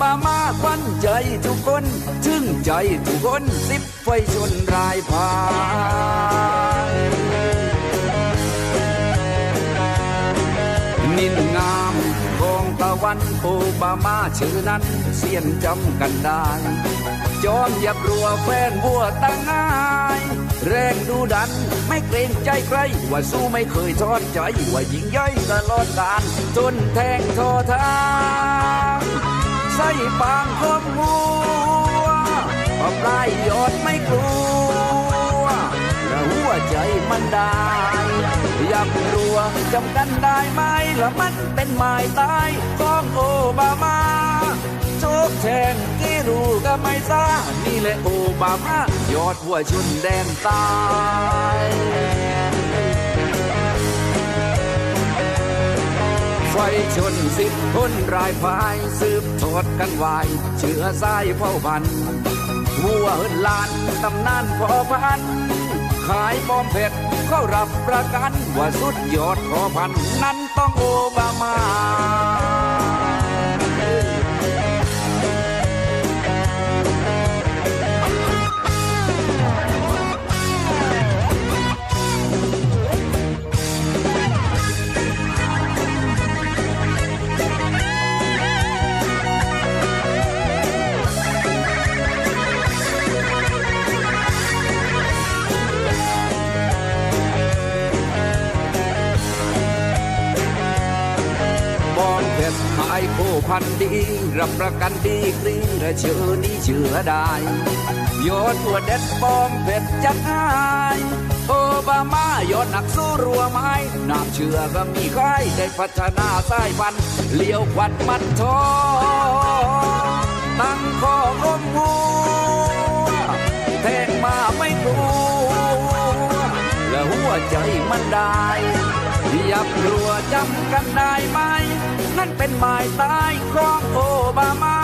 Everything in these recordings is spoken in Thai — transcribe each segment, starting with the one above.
บามาควันใจทุกคนถึงใจทุกคนสิบไฟชนรายพานนินงามของตะวันโอบามาชื่อนั้นเสียนจำกันได้จอมยับรัวแฟนบัวตั้งง่ายแรงดูดันไม่เกรงใจใคร ว่าสู้ไม่เคยทอดใจ ว่ายิงย่อยตลอดการจนแทงทอทา ใส่ปางคมหัวปะปลายยอดไม่กลัว และหัวใจมันได้อยากรัวจำกันได้ไหมละมันเป็นหมายตายของโอบามาโชคแทงกี่รู้ก็ไม่ทรานี่แหละโอบามายอดหัวชุนแดนใตาย ไฟชนสิบคนรายพายสืบทอดกันไวเชื้อสายเผ่าพันธุ์วัวเฮินลานตำนานพอพัน ขายปอมเผ็ดเขารับประกัน ว่าสุดยอดพอพัน นั้นต้องโอบามา คพันดี รับประกันดีกรีและเชื่อนี้เชื่อได้ยอดตัวเด็ดบองเพชรจัดให้โอบามายอดหนักสู้รัวไม้น้ำเชื่อก็มีใครได้พัฒนาสายพันธุ์เลี้ยวควัดมัดทอตั้งข้อคมหัวแทงมาไม่กลัวและหัวใจมันได้ยับรัวจำกันได้ไหม นั่นเป็นหมายตายของโอบามา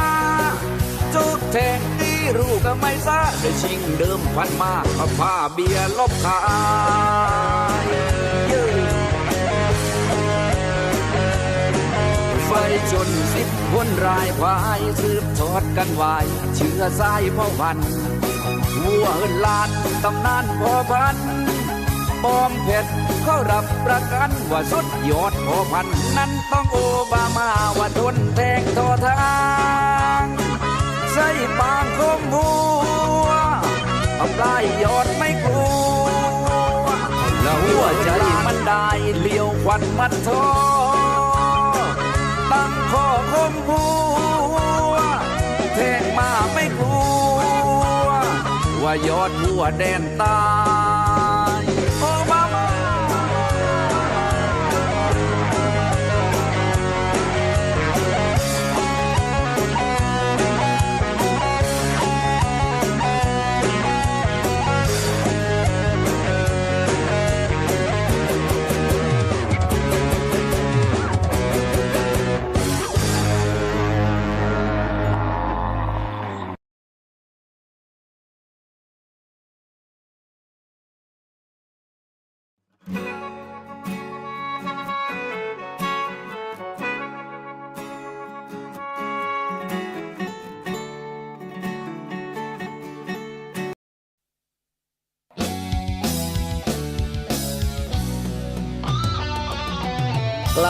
จุดแทงที่รู้ก็ไม่ซาได้ชิงเดิมพันมากับผ้าเบียร์ลบขายไฟจนสิบคนรายควายสืบทอดกันไว้เชื้อสายเผ่าพันวัวเอินลานตำนานพอพันปอมเพชรเขารับประกันว่าสุดยอด พอพันนั้นต้องโอบามาว่าทนแทงต่อทางใส่ปางคมหัวเอาปลายยอดไม่กลัวแล้วหัวใจมันได้เลี้ยวควันมัดทอตั้งข้อคมหัวแทงมาไม่กลัวว่ายอดหัวแดนตา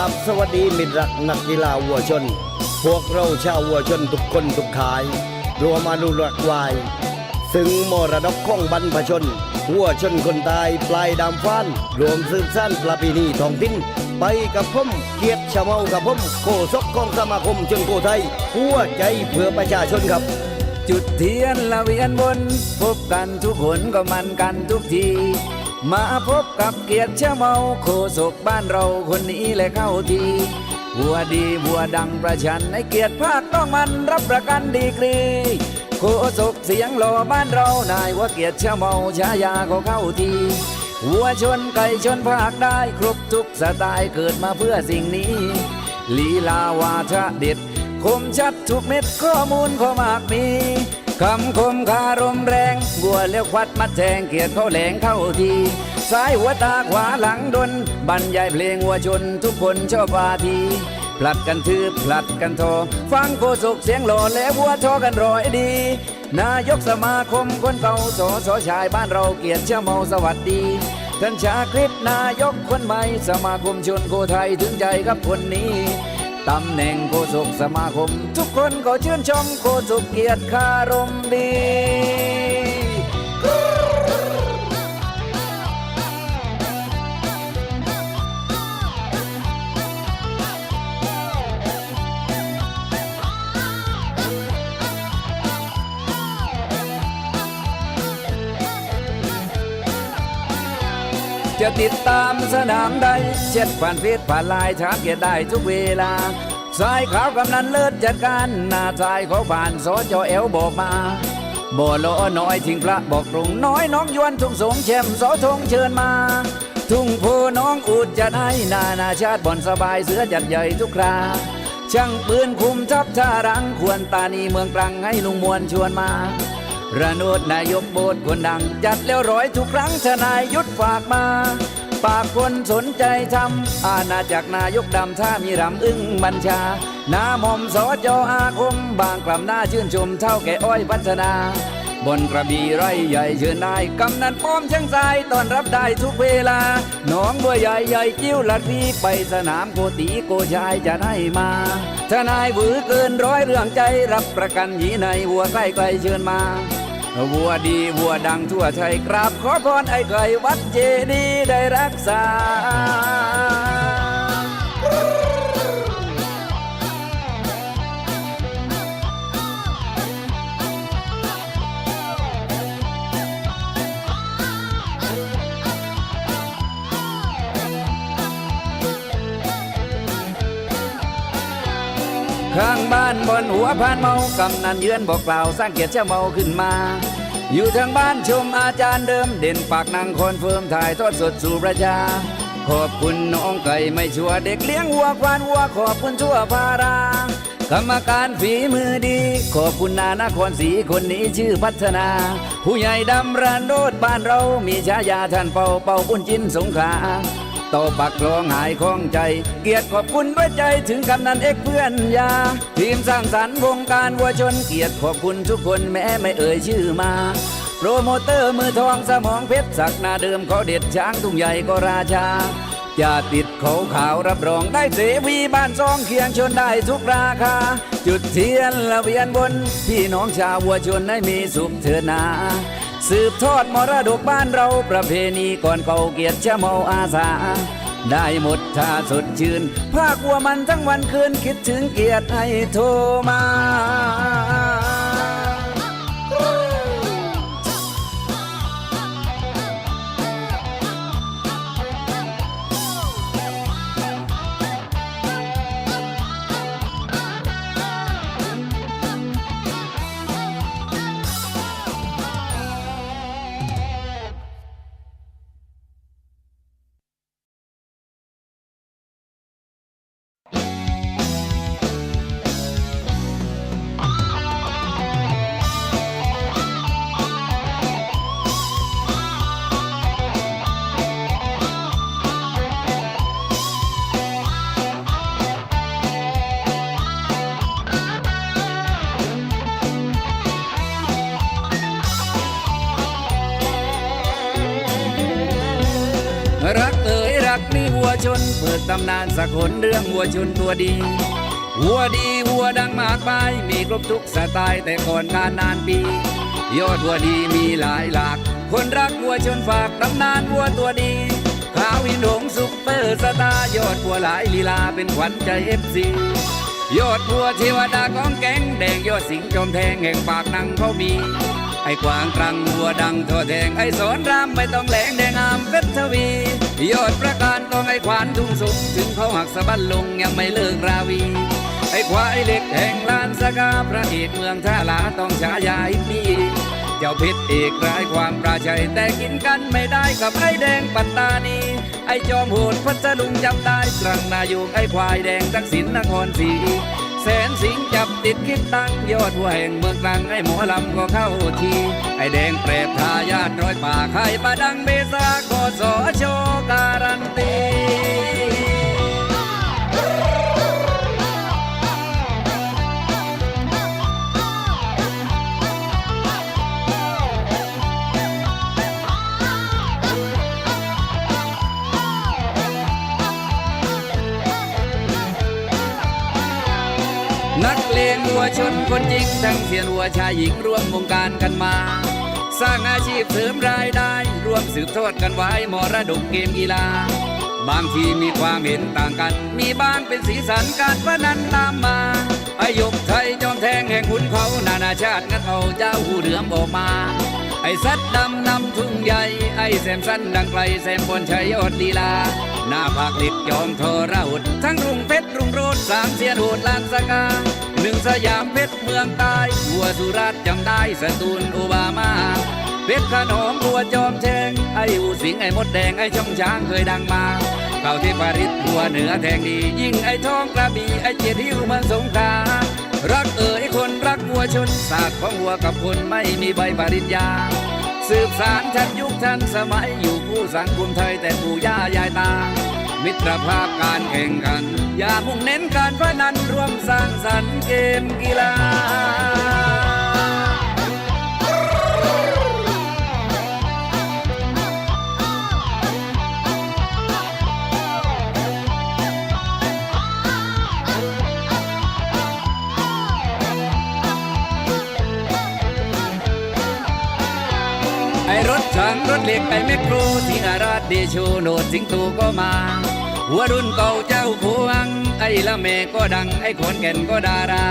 ราบสวัสดีมิตรรักนักกีฬาวัวชน พวกเราชาววัวชนทุกคนทุกขาย รวมมาดูรักวาย ซึ่งมรดกของบรรพชน วัวชนคนตายปลายดามฟ้าน รวมสืบสานประเพณีท้องถิ่นไปกับผมเกียรติชาวเมากับผมโคศกของสมาคมชนโกไทยหัวใจเพื่อประชาชนครับจุดเทียนละเวียนวนพบกันทุกคนก็มันกันทุกที มาพบกับเกียรติเชาเมาโคศกบ้านเราคนนี้แหละเข้าทีบัวดีบัวดังประชันในเกียรติภาคต้องมันรับประกันดีกรีโคศกเสียงหล่อบ้านเรานายว่าเกียรติเชาเมาฉายาก็เข้าทีวัวชนไก่ชนภาคได้ครบทุกสไตล์เกิดมาเพื่อสิ่งนี้ ลีลาวาทะเด็ดคมชัดทุกเม็ดข้อมูลข้อมากมี คำคมคารมแรงบัวเลี้ยวควัดมัดแทงเกียรติเขาแหลงเข้าทีซ้ายหัวตาขวาหลังดน บรรยายเพลงวัวชนทุกคนชอบวาทีเพลัดกันทืบผลัดกันโทฟังโกศกเสียงหล่อและวัวทอกันรอยดี นายกสมาคมคนเก่าสอสอชายบ้านเราเกียรติเชื่อเมาสวัสดีท่านชาคริตนายกคนใหม่สมาคมชนโคไทยถึงใจกับคนนี้ ตำแหน่งโฆษกสมาคม ทุกคนก็ชื่นชมโฆษกเกียรติคารมดี จะติดตามสนามใด เช็ดผ่านเฟซผ่านไลน์ถามเกียรติได้ทุกเวลาสายขาวกำนันเลิศจัดการหน้าสายเขาผ่านสจเอลบอกมาบ่โลน้อยทิ้งพระบอกตรงน้อยน้องยวนทุ่งสงแชมป์สอทงเชิญมา ทุ่งโพน้องอุดจัดให้นานาชาติบ่อนสบายเสือจัดใหญ่ทุกคราช่างปืนคุมทัพท่ารังควรตานีเมืองตรังให้ลุงมวลชวนมา ระโนดนายกโบสถ์คนดัง จัดแล้วร้อยทุกครั้งทนายยุดฝากมา ปากคนสนใจทำอาณาจักรนายกดำถ้ามีรำอึ้งบัญชา นาหมอมสอจออาคม บางกล่ำหน้าชื่นชมเท่าแก่อ้อยพัฒนา บนกระบี่ไร่ใหญ่เชิญนายกำนันป้อมเชียงสายตอนรับได้ทุกเวลาหนองบัวใหญ่ใหญ่กิ้วลัดพีไปสนามโกตีโกชายจะได้มาทนายหวือเกินร้อยเรื่องใจรับประกันหยีในวัวใกล้ไกลเชิญมา วัวดีวัวดังทั่วไทยกราบขอพรไอ้ไก่วัดเจดีย์ได้รักษา ข้างบ้านบนหัวพานเมากำนันเยือนบอกกล่าวสร้างเกียรติเจ้าเมาขึ้นมา อยู่ทางบ้านชมอาจารย์เดิมเด่นปากนางคอนเฟิร์มถ่ายทอดสดสู่ประชา ขอบคุณน้องไก่ไม่ชัวเด็กเลี้ยงวัวควานวัวขอบคุณทั่วภารากรรมการฝีมือดี ขอบคุณนานครศรีคนนี้ชื่อพัฒนา ผู้ใหญ่ดำรันโดดบ้านเรามีฉายาท่านเป่าเป่าบุญจินสงขล ต่อปักคลองหายคล้องใจ เกียรติขอบคุณด้วยใจถึงกำนันเอกเพื่อนยา ทีมสร้างสรรค์วงการวัวชนเกียรติขอบคุณทุกคนแม้ไม่เอ่ยชื่อมาโปรโมเตอร์มือทองสมองเพชรศักดิ์หนาเดิมเขาเด็ดช้างทุ่งใหญ่ก็ราชาจะติดเขาขาวรับรองได้เสวีบ้านซองเคียงชนได้ทุกราคา จุดเทียนละเวียนบน พี่น้องชาววัวชนให้มีสุขเถิดนา สืบทอดมรดกบ้านเราประเพณีก่อนเก่าเกียรติชะเมาอาสา ได้หมดท่าสดชื่น ภาควัวมันทั้งวันคืนคิดถึงเกียรติให้โทรมา ชนเปิดตำนานสักหนเรื่องวัวชนตัวดี วัวดีวัวดังมากมายมีครบทุกสไตล์แต่ก่อนงานนานปี ยอดวัวดีมีหลายหลาก คนรักวัวชนฝากตำนานวัวตัวดีขาวอินหงสุปเปอร์สตาร์ยอดวัวหลายลีลาเป็นขวัญใจเอฟซียอดวัวเทวดาของแก๊งแดงยอดสิงจอมแทงแห่งปากนังเขามีไอ้กวางตรังวัวดังทั่วแทงไอ้สอนรามไม่ต้องแหลงแดงอามเพชรทวี ยอดประการของไอ้ขวานทุ่งสูงถึงเขาหักสะบั้นลงยังไม่เลิกราวี ไอ้ควายเล็กแห่งลานสกาพระเอกเมืองท่าลาต้องฉายาอินดีเจ้าพิษเอกร้ายความปราชัยแต่กินกันไม่ได้กับไอ้แดงปัตตานี ไอ้จอมโหดพัทลุงจำได้ตรังนายกไอ้ควายแดงทักษิณนครศรี แสนสิงจับติดคิดตั้งยอดหัวแห่งเมืองกลางไอ้หมอลำก็เข้าทีไอ้แดงเปรตทายาทร้อยป่าไข่ปลาดังเบซาก็สอโชการัน ทั้งเสียนวัวชายหญิงร่วมวงการกันมา สร้างอาชีพเสริมรายได้ร่วมสืบทอดกันไว้มรดกเกมกีฬา บางทีมีความเห็นต่างกัน มีบ้างเป็นสีสันการพนันตามมาอายุไทยจอมแทงแห่งขุนเขานานาชาติงัดเอาเจ้าหูเหลือมออกมา ไอ้สัตว์ดำนำทุ่งใหญ่ ไอ้แซมสั้นดังไกลแซมบนชัยยอดลีลาหน้าผากลิดยอมทอรหดทั้งรุงเพชรรุงโรดสามเสียนโหดลานสกา หนึ่งสยามเพชรเมืองใต้หัวสุราษฎร์จำได้สตูลโอบามาเพชรขนมบัวจอมแทงไอ้หูสิงไอ้มดแดงไอ้ช่องช้างเคยดังมาเก่าที่ปาริสบัวเหนือแทงดี ยิ่งไอ้ทองกระบี่ไอ้เจียดหิวเมืองสงขลารักเอ๋ยคนรักวัวชนศาสตร์ของวัวกับคนไม่มีใบปริญญา สืบสารทันยุคทันสมัยอยู่คู่สังคมไทยแต่ปู่ย่ายายตา มิตรภาพการแข่งขัน อย่ามุ่งเน้นการพนันรวมสร้างสรรค์เกมกีฬา ไอรถถังรถเหล็กไอแมคโครที่นาราชเดโชโนดสิงโตก็มา หัวรุ่นเก่าเจ้าพวง ไอ้ละแม่ก็ดังไอ้ขนแก่นก็ดารา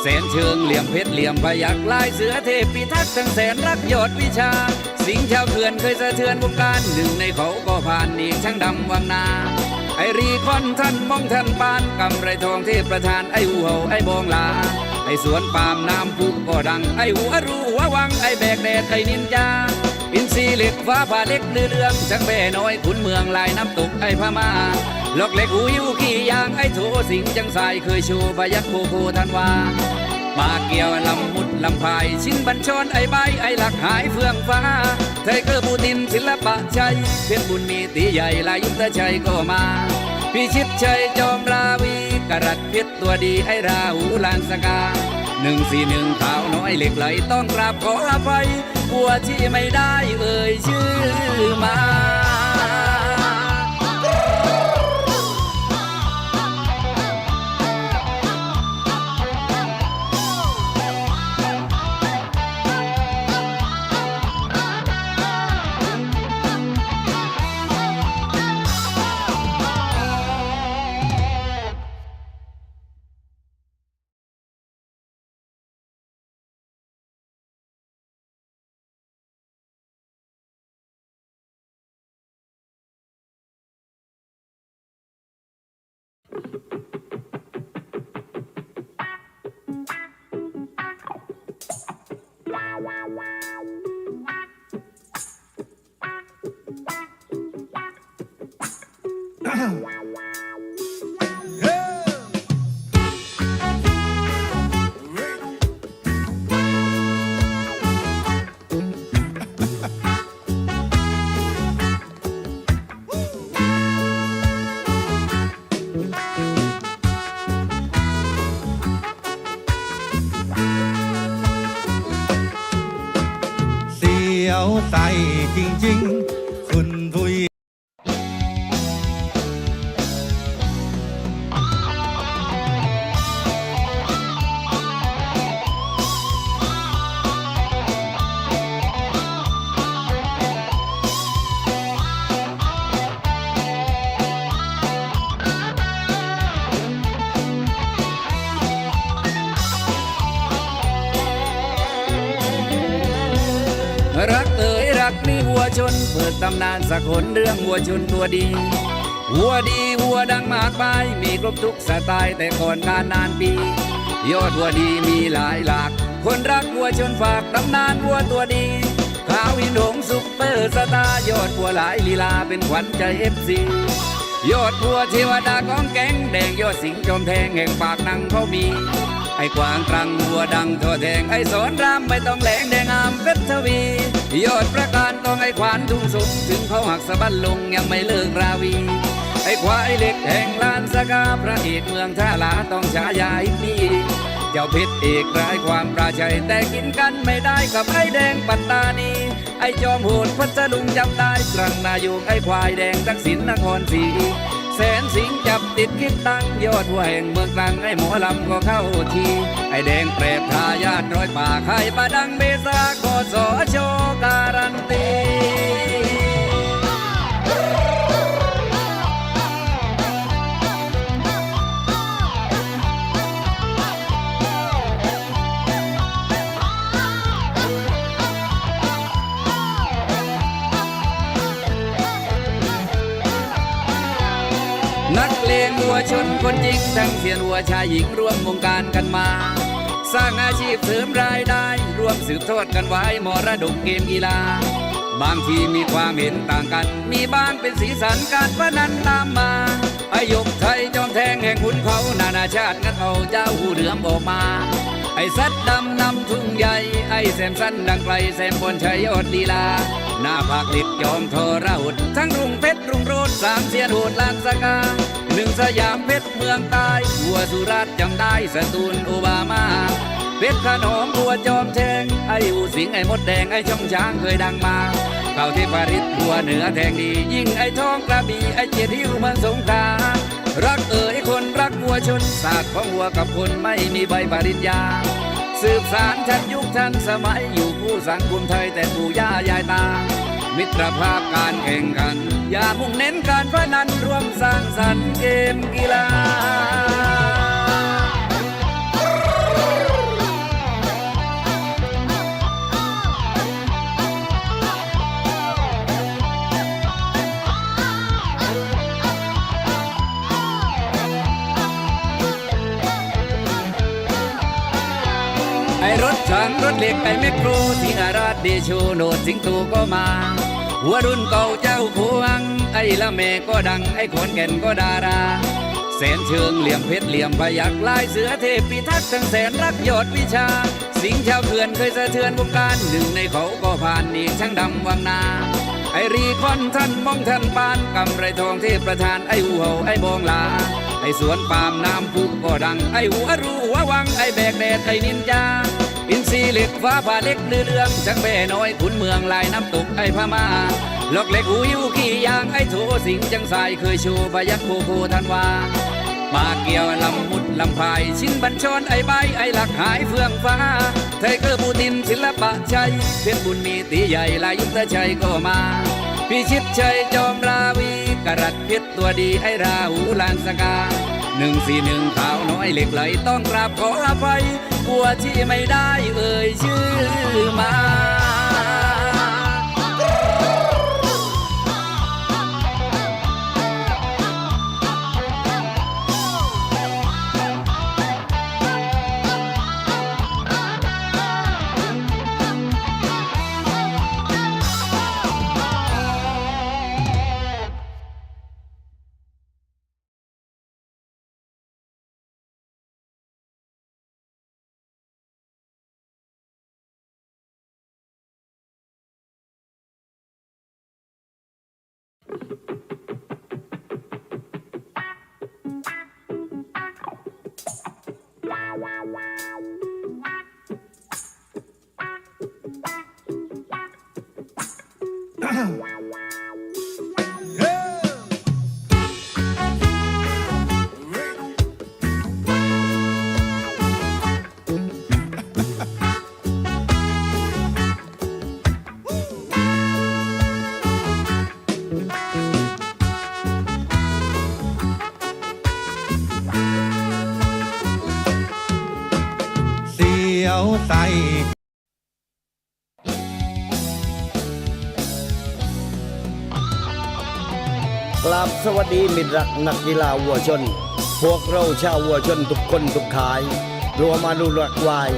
แสนเชิงเหลี่ยมเพชรเหลี่ยมพยักลายเสือเทพพิทักษ์ทั้งแสนรักยอดวิชา สิงห์ชาวเขื่อนเคยสะเทือนวงการหนึ่งในเขาก็ผ่านอีกช่างดำวังนาไอรีคอนท่านมองท่านปานกำไรทองเทพประธานไอหูเห่าไอบองลา ไอสวนปาล์มน้ำพุก็ดัง ไอหัวรูหัววังไอแบกแดดไอนินจา อินทรีเหล็กฟ้าผ่าเล็กเนื้อเรืองช่างแบ่น้อยขุนเมืองลายน้ำตกไอพม่าลอกเล็กหูยิวขี้ยางไอโถสิงจังสายเคยชว์พยักโคโคทันวาปาเกี่ยวลำมุดลำพายชิ้นบัญชรไอใบไอหลักหายเฟื่องฟ้าไทเกอร์บูตินศิลปะชัยเพชรบุญมีตีใหญ่ลายยุทธชัยก็มาพิชิตชัยจอมราวีกรัดเพชรตัวดีไอราหูลานสกาหนึ่งสี่หนึ่งขาวน้อยเหล็กไหลต้องกราบขออภัย บัวที่ไม่ได้เอ่ยชื่อมา ส่จ ชน เปิดตำนานสักคนเรื่องวัวชนตัวดี วัวดีวัวดังมากมายมีครบทุกสไตล์แต่ก่อนการนานปี ยอดวัวดีมีหลายหลาก คนรักวัวชนฝากตำนานวัวตัวดี ขาวอินหงซุปเปอร์สตาร์ยอดวัวหลายลีลาเป็นขวัญใจเอฟซียอดวัวเทวดาของแกงแดงยอดสิงจอมแทงแห่งปากนังเขามีไอ้กวางตรังวัวดังทั่วแทงไอ้สอนรามไม่ต้องแหลงแดงอามเพชรทวี ยอดประการต้องไอ้ควานทุ่งสูงถึงเขาหักสะบั้นลงยังไม่เลิกราวี ไอ้ควายเล็กแห่งลานสกาพระเอกเมืองท่าลาต้องฉายาอีกนีเจ้าพชรเอกร้ายความปราชัยแต่กินกันไม่ได้กับไอ้แดงปัตตานีไอ้จอมโหดพัทลุงจำได้ตรังนายกไอ้ควายแดงทักษิณนครศรี แสนสิงจับติดคิดตั้งยอดหัวแห่งเมืองตังไอ้หมอลำก็เข้าที ไอ้แดงแปรบทายาทร้อยป่าไข่ปลาดังเบซาโกสอโชการันตี กเลงวัวชนคนจริงทั้งเสียนวัวชายหญิงร่วมวงการกันมา สร้างอาชีพเสริมรายได้ ร่วมสืบทอดกันไว้มรดกเกมกีฬา บางทีมีความเห็นต่างกัน มีบางเป็นสีสันการพนันตามมาอายกไทยจอมแทงแห่งขุนเขานานาชาติงัดเอาเจ้าหูเหลือมออกมา ไอ้สัดดำนำทุ่งใหญ่ ไอ้แซมสั้นดังไกลแซมบนชัยยอดดีลา หน้าผากลิดยอมทรหุดทั้งรุ่งเพชรรุ่งโรดสามเสียนโหดลานสกา หนึ่งสยามเพชรเมืองใต้หัวสุราษฎร์จำได้สตูลโอบามาเพชรขนอมบัวจอมแทงไอ้อูสิงไอ้มดแดงไอ้ช่องช้างเคยดังมาเก่าที่ปาริสบัวเหนือแทงดี ยิ่งไอ้ทองกระบี่ไอ้เจ็ดหิวเมืองสงขลารักเอ๋ยคนรักวัวชนศาสตร์ของวัวกับคนไม่มีใบปริญญา สืบสารทันยุคทันสมัยอยู่คู่สังคมไทยแต่ปู่ย่ายายตา มิตรภาพการแข่งขัน อย่ามุ่งเน้นการพนันรวมสร้างสรรค์เกมกีฬาไอรถถังรถเหล็กไอแมคโครสิงหราชเดโชโนดสิงโตก็มา หัวรุ่นเก่าเจ้าพวง ไอ้ละแม่ก็ดังไอ้ขนแก่นก็ดาราแสนเชิงเหลี่ยมเพชรเหลี่ยมพยักลายเสือเทพพิทักษ์ทั้งแสนรักยอดวิชา สิงห์ชาวเขื่อนเคยสะเทือนวงการหนึ่งในเขาก็ผ่านอีกช่างดำวังนา ไอรีคอนท่านมองท่านปานกำไรทองเทพประธานไอหูเห่าไอบองลา ไอสวนปามน้ำพุก็ดังไอหัวรูหัววังไอแบกแดดไอนินจา อินซีเหล็กฟ้าผ่าเล็กเรือเรืองช่างแบ่น้อยขุนเมืองลายน้ำตกไอพม่าลอกเล็กหูยิวขี่ยางไอโถสิงจังสายเคยโชว์พยักโคโคทันวาปาเกี่ยวลำมุดลำพายชิ้นบัญชรไอใบไอหลักหายเฟื่องฟ้าไทเกอร์บูตินศิลปะชัยเพชรบุญมีตีใหญ่ลายยุทธชัยก็มาพิชิตชัยจอมราวีกรัดเพชรตัวดีไอราหูลานสกา หนึ่งสี่หนึ่งขาวน้อยเหล็กไหลต้องกราบขออภัยบัวที่ไม่ได้เอ่ยชื่อมา ราบสวัสดีมิตรรักนักกีฬาวัวชน พวกเราชาววัวชนทุกคนทุกขาย รวมมาดูรักวาย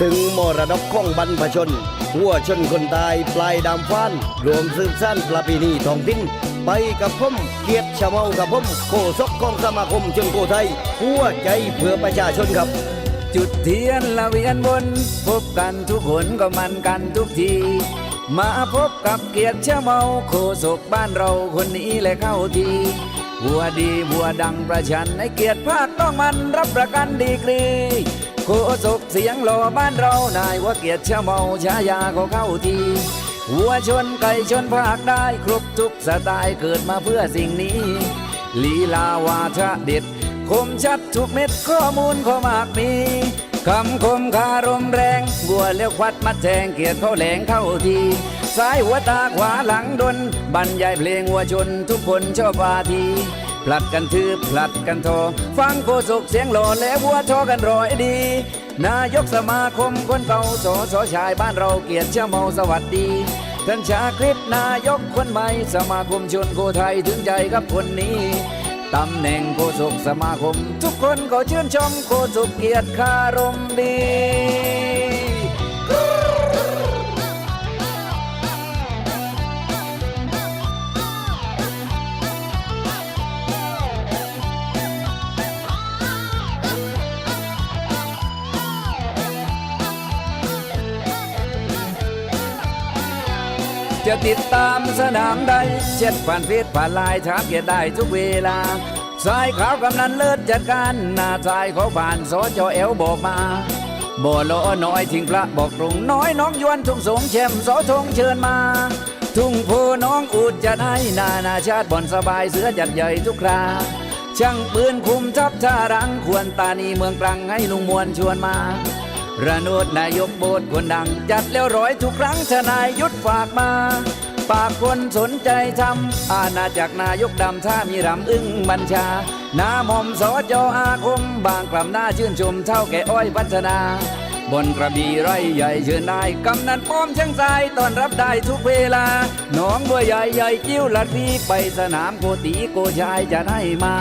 ซึ่งมรดกของบรรพชน วัวชนคนตายปลายดามฟ้าน รวมสืบสานประเพณีท้องถิ่นไปกับผมเกียรติชาวเมากับผมโคศกของสมาคมชนโกไทยหัวใจเพื่อประชาชนครับจุดเทียนละเวียนวนพบกันทุกคนก็มันกันทุกที มาพบกับเกียรติเชาเมาโคศกบ้านเราคนนี้เลยเข้าทีบัวดีบัวดังประชันในเกียรติภาคต้องมันรับประกันดีกรีโคศกเสียงหล่อบ้านเรานายว่าเกียรติเชาเมาฉายาก็เข้าทีหัวชนไก่ชนภาคได้ครบทุกสไตล์เกิดมาเพื่อสิ่งนี้ ลีลาวาทะเด็ด คมชัดทุกเม็ดข้อมูลข้อมากมี คำคมคารมแรง บัวเลี้ยวควัดมัดแทงเกียรติเขาแหลงเข้าทีซ้ายหัวตาขวาหลังดน บรรยายเพลงวัวชนทุกคนชอบวาทีผลัดกันทืบผลัดกันโทฟังโกศกเสียงหล่อและวัวทอกันรอยดี นายกสมาคมคนเก่าสอสอชายบ้านเราเกียรติเชื่อเมาสวัสดีท่านชาคริตนายกคนใหม่สมาคมชนโคไทยถึงใจกับคนนี้ ตำแหน่งโฆษกสมาคม ทุกคนก็ชื่นชมโฆษกเกียรติคารมดี จะติดตามสนามใดเช็ดผ่านเฟซผ่านไลน์ถามเกียรติได้ทุกเวลาสายขาวกำนันเลิศจัดการหน้าสายเขาผ่านสจเอลบอกมาบ่โลน้อยทิ้งพระบอกตรงน้อยน้องยวนทุ่งสงแชมสอทงเชิญมา ทุ่งโพน้องอุดจัดให้นานาชาติบ่อนสบายเสือจัดใหญ่ทุกคราช่างปืนคุมทัพท่ารังควรตานีเมืองตรังให้ลุงมวลชวนมา ระโนดนายกโบสถ์คนดัง จัดแล้วร้อยทุกครั้งทนายยุดฝากมา ปากคนสนใจทำอาณาจักรนายกดำถ้ามีรำอึ้งบัญชา นาม่อมสอจออาคม บางกล่ำหน้าชื่นชมเท่าแก่อ้อยพัฒนา บนกระบี่ไร่ใหญ่เชิญนายกำนันป้อมเช่างทรายตอนรับได้ทุกเวลาหนองบัวใหญ่ใหญ่กิ้วลัดพีไปสนามโกตีโกชายจะได้มา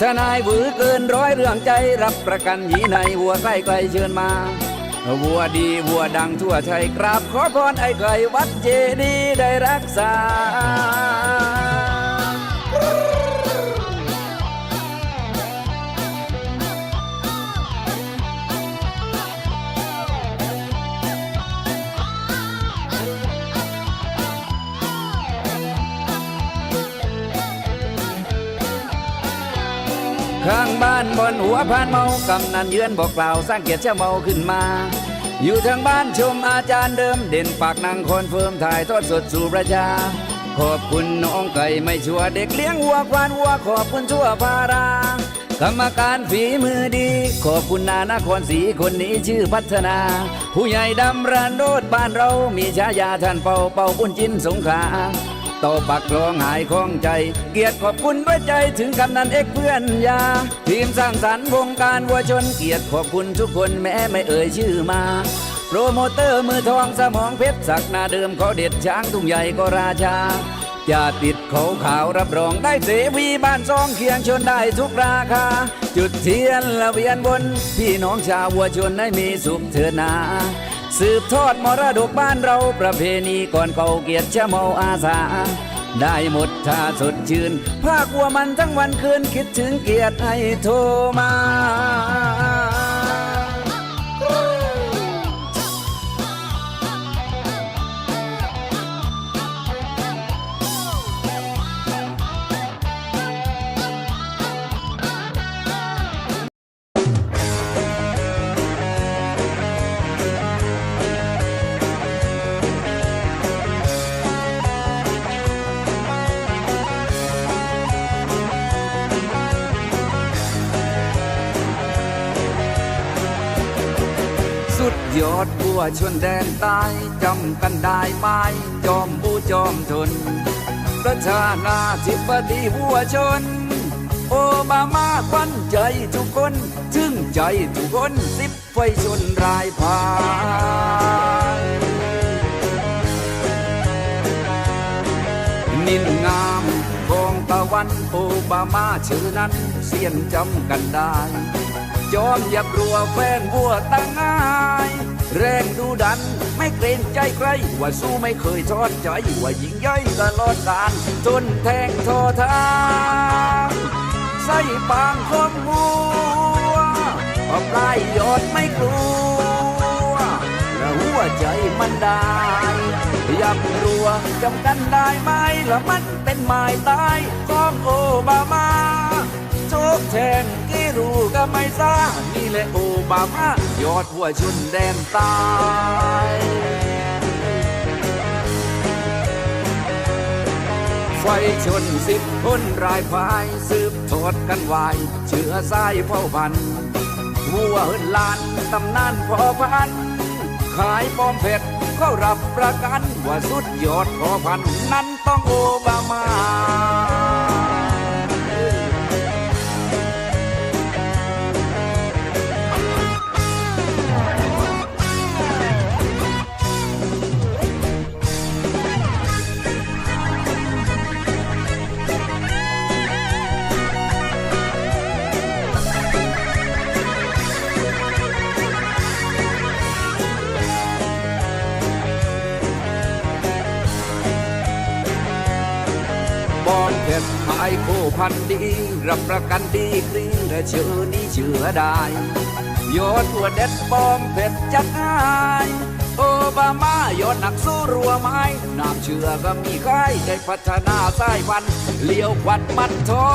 ทนายหวือเกินร้อยเรื่องใจรับประกันหีในวัวใกล้ไกลเชิญมา วัวดีวัวดังทั่วไทยกราบขอพรไอ้ไก่วัดเจดีย์ได้รักษา ข้างบ้านบนหัวพานเมากำนันเยือนบอกกล่าวสร้างเกียรติเจ้าเมาขึ้นมา อยู่ทางบ้านชมอาจารย์เดิมเด่นปากนางคนเฟิร์มถ่ายทอดสดสู่ประชา ขอบคุณน้องไก่ไม่ชัวเด็กเลี้ยงวัวควานวัวขอบคุณชั่วพารากรรมการฝีมือดี ขอบคุณนานครศรีคนนี้ชื่อพัฒนา ผู้ใหญ่ดำรันโดดบ้านเรามีฉายาท่านเป่าเป่าบุญจินสงขล ต่อปักคลองหายคล่องใจ เกียรติขอบคุณด้วยใจถึงกำนันเอกเพื่อนยา ทีมสร้างสรรค์วงการวัวชนเกียรติขอบคุณทุกคนแม้ไม่เอ่ยชื่อมาโปรโมเตอร์มือทองสมองเพชรสักหนาเดิมเขาเด็ดช้างทุ่งใหญ่ก็ราชาจะติดเขาขาวรับรองได้เสวีบ้านซองเคียงชนได้ทุกราคา จุดเทียนละเวียนบน พี่น้องชาววัวชนให้มีสุขเถิดนา สืบทอดมรดกบ้านเราประเพณีก่อนเก่าเกียรติชะเมาอาสา ได้หมดท่าสดชื่น ภาควัวมันทั้งวันคืนคิดถึงเกียรติให้โทรมา ยอดบัวชนแดนใต้จำกันได้ไหมจอมบูจอมทนประชานาธิปดีบัวชน โอบามาควันใจทุกคนถึงใจทุกคนสิบไฟชนรายพานนินงามของตะวันโอบามาชื่อนั้นเสียนจำกันได้ จอมหยับรัวแฟนวัวตั้งง่าย แรงดูดันไม่เกรงใจใคร ว่าสู้ไม่เคยทอดใจ ว่ายิงย่อยตลอดการจนแทงโททางใส่ปางคมหัวพอปลายยอดไม่กลัวและหัวใจมันได้ยับรัวจำกันได้ไหมละมันเป็นหมายตายของโอบามา โชคแทนกี่รู้ก็ไม่ทราบนี่แหละโอบามายอดหัวชุนแดนตายไฟชนสิบคนรายพายสืบทอดกันไวายเชื้อสายเผ่าพันธุ์วัวเฮินลานตำนานพอพันขายปอมเผ็ดก็รับประกันว่าสุดยอดพอพันนั้นต้องโอบามา พันดี รับประกันดีกรีและเชื่อนี้เชื่อได้ยอดตัวเด็ดบอมเผ็ดจัดง่ายโอบามายอดหนักสู้รัวไม้น้ำเชื่อก็มีค่ายได้พัฒนาสายพันเลี้ยวควัดมันทอ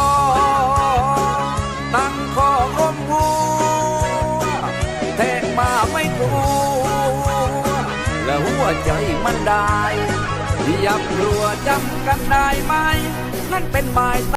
ตั้งข้อคมหัวแทงมาไม่กลัวและหัวใจมันได้ย่ากลัวจำกันได้ไหม นั่นเป็นหมาย